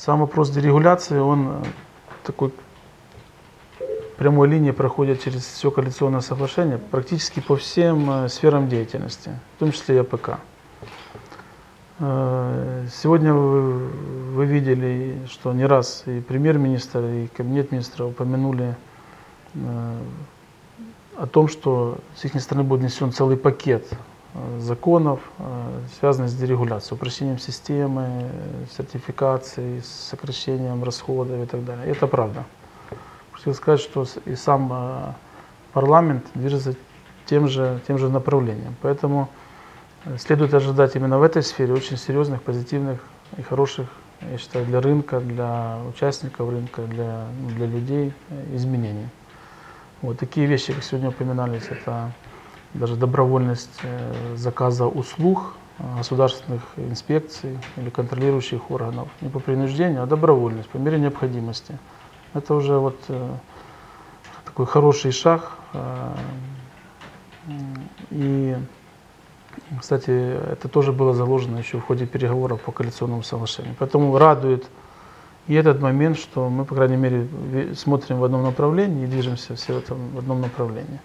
Сам вопрос дерегуляции, он э, такой прямой линии проходит через все коалиционное соглашение практически по всем э, сферам деятельности, в том числе и АПК. Э, Сегодня вы, вы видели, что не раз и премьер-министр, и кабинет министра упомянули о том, что с их стороны будет внесен целый пакет законов, связанных с дерегуляцией, упрощением системы, э, сертификацией, сокращением расходов и так далее. Это правда. Хотел сказать, что и сам э, парламент движется тем же, тем же направлением. Поэтому э, следует ожидать именно в этой сфере очень серьезных, позитивных и хороших, я считаю, для рынка, для участников рынка, для, ну, для людей изменений. Вот такие вещи, как сегодня упоминались, это даже добровольность заказа услуг государственных инспекций или контролирующих органов. Не по принуждению, а добровольность, по мере необходимости. Это уже вот э, такой хороший шаг. э, И, кстати, это тоже было заложено еще в ходе переговоров по коалиционному соглашению. Поэтому радует и этот момент, что мы, по крайней мере, смотрим в одном направлении и движемся все в, этом, в одном направлении.